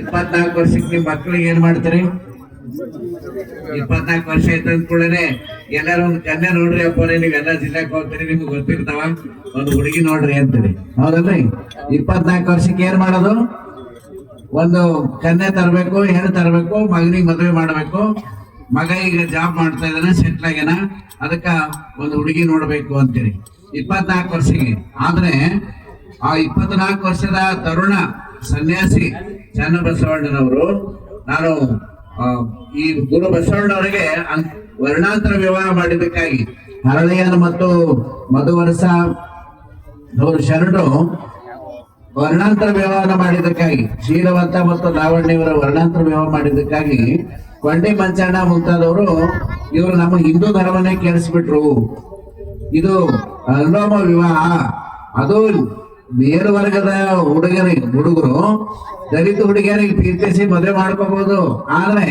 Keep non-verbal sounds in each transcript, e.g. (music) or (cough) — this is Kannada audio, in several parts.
ಇಪ್ಪತ್ನಾಲ್ಕು ವರ್ಷಕ್ಕೆ ನಿಮ್ ಮಕ್ಳಿಗೆ ಏನ್ ಮಾಡ್ತೀರಿ? ಇಪ್ಪತ್ನಾಲ್ಕು ವರ್ಷ ಆಯ್ತು ಕೂಡನೆ ಎಲ್ಲಾರು ಒಂದು ಕನ್ಯಾ ನೋಡ್ರಿ ಅಪ್ಪ ನೀವೆಲ್ಲ ಜಿಲ್ಲೆಗೆ ಹೋಗ್ತೀರಿ, ನಿಮ್ಗೆ ಗೊತ್ತಿರ್ತಾವ? ಒಂದು ಹುಡುಗಿ ನೋಡ್ರಿ ಅಂತೀರಿ. ಹೌದಲ್ರಿ? ಇಪ್ಪತ್ನಾಲ್ಕು ವರ್ಷಕ್ಕೆ ಏನ್ ಮಾಡೋದು? ಒಂದು ಕನ್ಯೆ ತರಬೇಕು, ಹೆಣ್ಣು ತರಬೇಕು, ಮಗನಿಗೆ ಮದುವೆ ಮಾಡಬೇಕು. ಮಗ ಈಗ ಜಾಬ್ ಮಾಡ್ತಾ ಇದ್ದಾನೆ ಸೆಟ್ಲ್ ಆಗ್ಯಾನ. ಅದಕ್ಕ ಒಂದು ಹುಡುಗಿ ನೋಡ್ಬೇಕು ಅಂತೀರಿ. ಇಪ್ಪತ್ನಾಲ್ಕು ವರ್ಷಕ್ಕೆ. ಆದ್ರೆ ಆ ಇಪ್ಪತ್ನಾಲ್ಕು ವರ್ಷದ ತರುಣ ಸನ್ಯಾಸಿ ಚನ್ನಬಸವಣ್ಣನವರು ನಾನು ಈ ಗುರು ಬಸವಣ್ಣವರಿಗೆ ವರ್ಣಾಂತರ ವಿವಾಹ ಮಾಡಿದ್ದಕ್ಕಾಗಿ ಹರಳಿಯನ್ ಮತ್ತು ಮಧುವರಸ ಅವರು ಶರಣರು ವರ್ಣಾಂತರ ವಿವಾಹ ಮಾಡಿದ್ದಕ್ಕಾಗಿ, ಶೀಲವಂತ ಮತ್ತು ಲಾವಣ್ಯವರ ವರ್ಣಾಂತರ ವಿವಾಹ ಮಾಡಿದ್ದಕ್ಕಾಗಿ ಕೊಂಡಿ ಮಂಚಣ್ಣ ಮುಂತಾದವರು ಇವರು ನಮ್ಮ ಹಿಂದೂ ಧರ್ಮನೇ ಕೇಳಿಸ್ಬಿಟ್ರು. ಇದು ಅನುಲೋಮ ವಿವಾಹ. ಅದು ಮೇಲ್ವರ್ಗದ ಹುಡುಗರಿಗೆ ಹುಡುಗರು ದಲಿತ ಹುಡುಗಿಯರಿಗೆ ಪ್ರೀತಿಸಿ ಮದುವೆ ಮಾಡ್ಕೋಬಹುದು ಆದ್ರೆ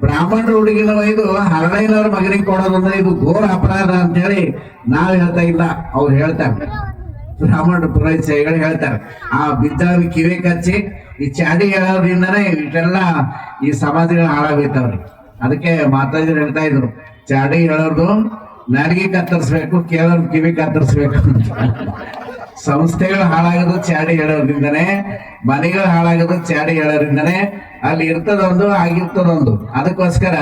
ಬ್ರಾಹ್ಮಣರ ಹುಡುಗಿನ ಒಯ್ದು ಹರಳೈನವ್ರ ಮಗನಿಗೆ ಕೊಡೋದಂದ್ರೆ ಇದು ಘೋರ ಅಪರಾಧ ಅಂತ ಹೇಳಿ ನಾವ್ ಹೇಳ್ತಾ ಇಲ್ಲ. ಅವ್ರು ಹೇಳ್ತಾರೆ. ಬ್ರಾಹ್ಮಣ ಪುರೋಹಿತಗಳು ಹೇಳ್ತಾರೆ. ಆ ಬಿದ್ದವ್ರ ಕಿವಿ ಕಚ್ಚಿ, ಈ ಚಾಡಿ ಹೇಳೋದ್ರಿಂದನೇ ಇಷ್ಟೆಲ್ಲ ಈ ಸಮಾಜಗಳು ಹಾಳಾಗೋಯ್ತವ್ರಿ. ಅದಕ್ಕೆ ಮಾತಾಜಿ ಹೇಳ್ತಾ ಇದ್ರು, ಚಾಡಿ ಹೇಳೋದು ನಾಡಿಗೆ ಕತ್ತರಿಸ್ಬೇಕು ಕೇಳೋರ್ ಕಿವಿ ಕತ್ತರಿಸ್ಬೇಕು ಅಂತ. ಸಂಸ್ಥೆಗಳು ಹಾಳಾಗೋದು ಚಾಡಿ ಹೇಳೋದ್ರಿಂದನೆ, ಮನೆಗಳು ಹಾಳಾಗೋದು ಚಾಡಿ ಹೇಳೋದ್ರಿಂದನೆ ಅಲ್ಲಿ ಇರ್ತದೊಂದು, ಆಗಿರ್ತದೊಂದು. ಅದಕ್ಕೋಸ್ಕರ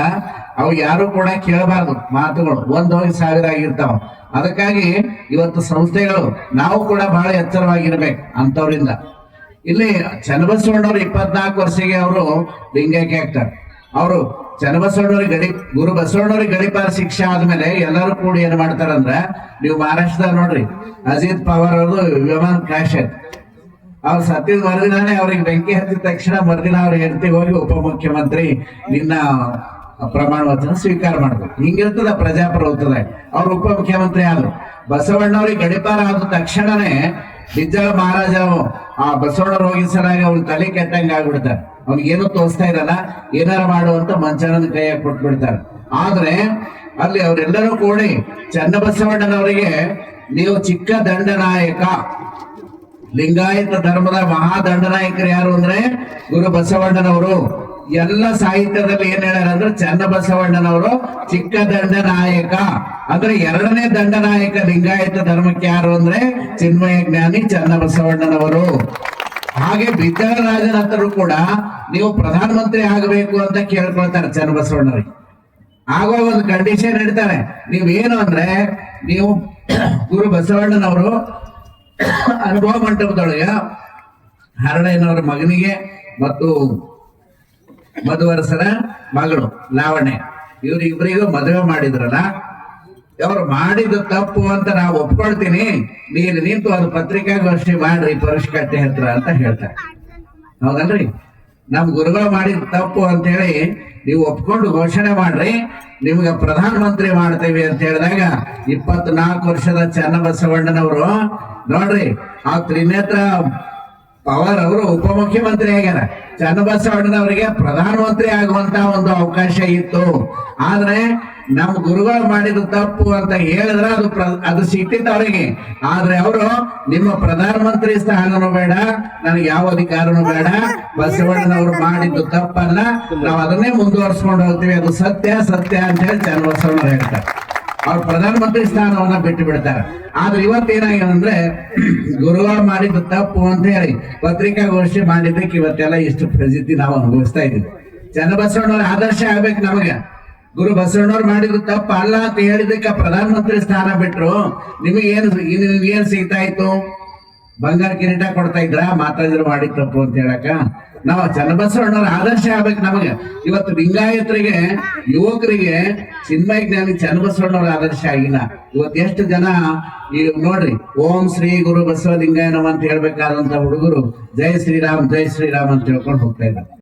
ಅವು ಯಾರು ಕೂಡ ಕೇಳಬಾರ್ದು ಮಾತುಗಳು. ಒಂದು ಸಾವಿರ ಆಗಿರ್ತಾವ. ಅದಕ್ಕಾಗಿ ಇವತ್ತು ಸಂಸ್ಥೆಗಳು, ನಾವು ಕೂಡ ಬಹಳ ಎಚ್ಚರವಾಗಿರ್ಬೇಕು ಅಂತವ್ರಿಂದ. ಇಲ್ಲಿ ಚನ್ನಬಸವಣ್ಣವ್ರು ಇಪ್ಪತ್ನಾಲ್ಕು ವರ್ಷಕ್ಕೆ ಅವರು ಲಿಂಗೈಕ್ಯ ಆಗ್ತಾರೆ. ಅವರು ಚನ್ನಬಸವಣ್ಣವ್ರಿಗೆ ಗಡಿ, ಗುರು ಬಸವಣ್ಣವ್ರಿಗೆ ಗಡಿಪಾರ ಶಿಕ್ಷೆ ಆದ್ಮೇಲೆ ಎಲ್ಲರೂ ಕೂಡಿ ಏನ್ ಮಾಡ್ತಾರಂದ್ರ, ನೀವು ಮಹಾರಾಷ್ಟ್ರದಾಗ ನೋಡ್ರಿ, ಅಜಿತ್ ಪವಾರ್ ಅವರು ವಿಮಾನ ಕ್ರಾಶ್ ಅವ್ರು ಸತ್ತಿದ ಮರುದಿನಾನೇ ಅವ್ರಿಗೆ ಬೆಂಕಿ ಹತ್ತಿದ ತಕ್ಷಣ ಮರುದಿನ ಅವ್ರ ಹೆಂಡತಿ ಹೋಗಿ ಉಪಮುಖ್ಯಮಂತ್ರಿ ನಿನ್ನ ಪ್ರಮಾಣ ವಚನ ಸ್ವೀಕಾರ ಮಾಡ್ಬೇಕು. ಹಿಂಗಿರ್ತದ ಪ್ರಜಾಪ್ರಭುತ್ವದ ಅವ್ರು ಉಪಮುಖ್ಯಮಂತ್ರಿ ಆದ್ರು. ಬಸವಣ್ಣವ್ರಿಗೆ ಗಡಿಪಾರ ಆದ ತಕ್ಷಣನೇ ಬಿಜ್ಜಳ ಮಹಾರಾಜ ಆ ಬಸವಣ್ಣ ಹೋಗಿ ಸರಾಗಿ ಅವ್ರ ತಲೆ ಕೆಟ್ಟಂಗೆ ಆಗ್ಬಿಡ್ತಾರೆ ಅವ್ನಿಗೇನು ತೋರಿಸ್ತಾ ಇರಲ್ಲ. ಏನಾರ ಮಾಡುವಂತ ಮಂಚಣ್ಣನ ಕೈಯಾಗ ಕೊಟ್ಬಿಡ್ತಾರೆ. ಆದ್ರೆ ಅಲ್ಲಿ ಅವರೆಲ್ಲರೂ ಕೂಡಿ ಚನ್ನಬಸವಣ್ಣನವರಿಗೆ, ನೀವು ಚಿಕ್ಕ ದಂಡನಾಯಕ. ಲಿಂಗಾಯತ ಧರ್ಮದ ಮಹಾದಂಡನಾಯಕರು ಯಾರು ಅಂದ್ರೆ ಗುರು ಬಸವಣ್ಣನವರು. ಎಲ್ಲ ಸಾಹಿತ್ಯದಲ್ಲಿ ಏನ್ ಹೇಳ್ಯಾರ ಅಂದ್ರೆ ಚನ್ನಬಸವಣ್ಣನವರು ಚಿಕ್ಕ ದಂಡನಾಯಕ. ಅಂದ್ರೆ ಎರಡನೇ ದಂಡನಾಯಕ ಲಿಂಗಾಯತ ಧರ್ಮಕ್ಕೆ ಯಾರು ಅಂದ್ರೆ ಚಿನ್ಮಯ ಜ್ಞಾನಿ ಚನ್ನಬಸವಣ್ಣನವರು. ಹಾಗೆ ಬಿದ್ದಳ ರಾಜನಂತರು ಕೂಡ ನೀವು ಪ್ರಧಾನಮಂತ್ರಿ ಆಗಬೇಕು ಅಂತ ಕೇಳ್ಕೊಳ್ತಾರೆ ಚನ್ನಬಸವಣ್ಣರಿಗೆ ಆಗೋ ಒಂದು ಕಂಡೀಷನ್ ಇಡ್ತಾರೆ ನೀವೇನು ಅಂದ್ರೆ ನೀವು (coughs) ಗುರು ಬಸವಣ್ಣನವರು (coughs) ಅನುಭವ ಮಂಟಪದೊಳಗೆ ಹರಳಯ್ಯನವರ ಮಗನಿಗೆ ಮತ್ತು ಮಧುವರಸರ ಮಗಳು ಲಾವಣ್ಯ. ಇವರಿಬ್ಬರಿಗೂ ಮದುವೆ ಮಾಡಿದ್ರಲ್ಲ ಅವ್ರು ಮಾಡಿದ ತಪ್ಪು ಅಂತ ನಾವು ಒಪ್ಕೊಳ್ತೀನಿ. ನೀನು ನಿಂತು ಅದು ಪತ್ರಿಕಾಗೋಷ್ಠಿ ಮಾಡ್ರಿ ಪರಿಷ್ಕಟ್ಟೆ ಹತ್ರ ಅಂತ ಹೇಳ್ತಾರೆ. ಹೌದಲ್ರಿ? ನಮ್ ಗುರುಗಳು ಮಾಡಿದ ತಪ್ಪು ಅಂತ ಹೇಳಿ ನೀವು ಒಪ್ಕೊಂಡು ಘೋಷಣೆ ಮಾಡ್ರಿ. ನಿಮ್ಗೆ ಪ್ರಧಾನ ಮಂತ್ರಿ ಮಾಡ್ತೇವೆ ಅಂತ ಹೇಳಿದಾಗ ಇಪ್ಪತ್ನಾಲ್ಕು ವರ್ಷದ ಚನ್ನಬಸವಣ್ಣನವರು, ನೋಡ್ರಿ, ಆ ತ್ರಿನೇತ್ರ ಪವರ್ ಅವರು ಉಪಮುಖ್ಯಮಂತ್ರಿ ಆಗ್ಯಾರ. ಚನ್ನಬಸವಣ್ಣನವರಿಗೆ ಪ್ರಧಾನಮಂತ್ರಿ ಆಗುವಂತ ಒಂದು ಅವಕಾಶ ಇತ್ತು. ಆದ್ರೆ ನಮ್ಮ ಗುರುಗಳು ಮಾಡಿದ ತಪ್ಪು ಅಂತ ಹೇಳಿದ್ರೆ ಅದು ಅದು ಸಿಟ್ಟಿತ್ತು ಅವರಿಗೆ. ಆದ್ರೆ ಅವರು, ನಿಮ್ಮ ಪ್ರಧಾನಮಂತ್ರಿ ಸ್ಥಾನನೂ ಬೇಡ, ನನಗೆ ಯಾವ ಅಧಿಕಾರನೂ ಬೇಡ, ಬಸವಣ್ಣನವರು ಮಾಡಿದ್ದು ತಪ್ಪಲ್ಲ, ನಾವು ಅದನ್ನೇ ಮುಂದುವರ್ಸ್ಕೊಂಡು ಹೋಗ್ತೀವಿ, ಅದು ಸತ್ಯ ಸತ್ಯ ಅಂತ ಹೇಳಿ ಚನ್ನಬಸವಣ್ಣರು ಹೇಳ್ತಾರೆ. ಅವ್ರು ಪ್ರಧಾನಮಂತ್ರಿ ಸ್ಥಾನವನ್ನ ಬಿಟ್ಟು ಬಿಡ್ತಾರೆ. ಆದ್ರೆ ಇವತ್ತೇನಾಗಿದೆ ಗುರುವಾರ ಮಾಡಿದ ತಪ್ಪು ಅಂತ ಹೇಳಿ ಪತ್ರಿಕಾಗೋಷ್ಠಿ ಮಾಡಿದ್ದಕ್ಕೆ ಇವತ್ತೆಲ್ಲ ಇಷ್ಟು ಪ್ರಸಿದ್ಧಿ ನಾವು ಅನುಭವಿಸ್ತಾ ಇದ್ದೀವಿ. ಚನ್ನಬಸವಣ್ಣವ್ರ ಆದರ್ಶ ಆಗ್ಬೇಕು ನಮಗೆ. ಗುರು ಬಸವಣ್ಣವ್ರು ಮಾಡಿದ್ರು ತಪ್ಪು ಅಲ್ಲ ಅಂತ ಹೇಳಿದಕ್ಕೆ ಪ್ರಧಾನಮಂತ್ರಿ ಸ್ಥಾನ ಬಿಟ್ರು. ನಿಮಗೆ ಏನು ಏನ್ ಸಿಗ್ತಾ ಇತ್ತು? ಬಂಗಾರ ಕಿರೀಟ ಕೊಡ್ತಾ ಇದ್ರ? ಮಾತಾಡಿದ್ರು ಮಾಡಿ ತಪ್ಪು ಅಂತ ಹೇಳಕ ನಾವು ಚನ್ನಬಸವಣ್ಣವ್ರ ಆದರ್ಶ ಆಗ್ಬೇಕು ನಮಗೆ. ಇವತ್ತು ಲಿಂಗಾಯತರಿಗೆ, ಯುವಕರಿಗೆ ಚಿನ್ಮಯ ಜ್ಞಾನಿ ಚನ್ನಬಸವಣ್ಣವ್ರ ಆದರ್ಶ ಆಗಿಲ್ಲ. ಇವತ್ತು ಎಷ್ಟು ಜನ ಈ ನೋಡ್ರಿ, ಓಂ ಶ್ರೀ ಗುರು ಬಸವ ಲಿಂಗಾಯನವ ಅಂತ ಹೇಳ್ಬೇಕಾದಂತ ಹುಡುಗರು ಜೈ ಶ್ರೀರಾಮ್ ಜೈ ಶ್ರೀರಾಮ್ ಅಂತ ಹೇಳ್ಕೊಂಡು ಹೋಗ್ತಾ ಇದ್ದಾರೆ.